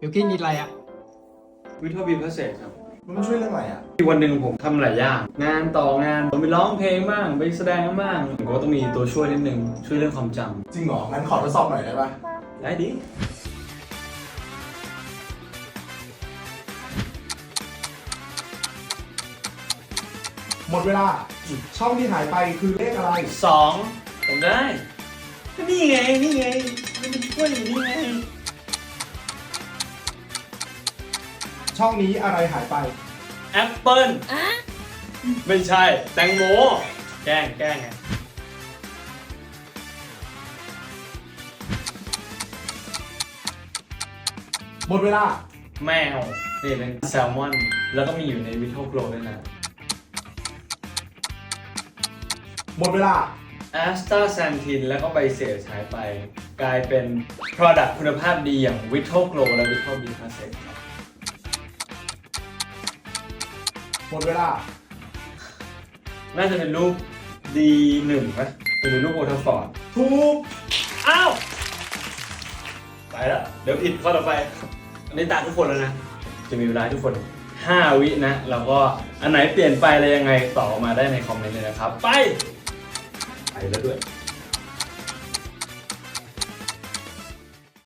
บิวกิ้นกินอะไรอะ วิทยาบีพิเศษครับ มันช่วยเรื่องอะไรอะที่วันหนึ่งผมทำหลายอย่าง งานต่องานผมไปร้องเพลงบ้างไปแสดงบ้างผมก็ต้องมีตัวช่วยนิดนึง ช่วยเรื่องความจจริงเหรอ งั้นขอทดสอบหน่อยได้ปะำได้ดิหมดเวลา ช่องที่หายไปคือเลขอะไร สองผมได้ก็นี่ไงนี่ไงมันเป็นช่วยอยู่นี่ไง ช่องนี้อะไรหายไป แอปเปิลไม่ใช่ แตงโม แกล้งแกล้งไงหมดเวลา แมว นี่เป็นแซลมอน แล้วก็มีอยู่ในวิท a โกลด้วยนะหมดเวลา แอสตาแซนทินแล้วก็ใบเสฉายไป กลายเป็น Product คุณภาพดีอย่าง v i t a l Glow และ v i t a l B p l u s ครับ หมดเวลา น่าจะเป็นรูป D1 ไหมเป็นรูปโอทฟอร์ดถูก อ้าว ไปแล้ว เดี๋ยวผิดข้อต่อไป อันนี้ตามทุกคนแล้วนะ จะมีเวลาให้ทุกคน 5 วินะ แล้วก็อันไหนเปลี่ยนไปอะไรยังไงตอบออกมาได้ในคอมเมนต์เลยนะครับ ไป ไปแล้วด้วย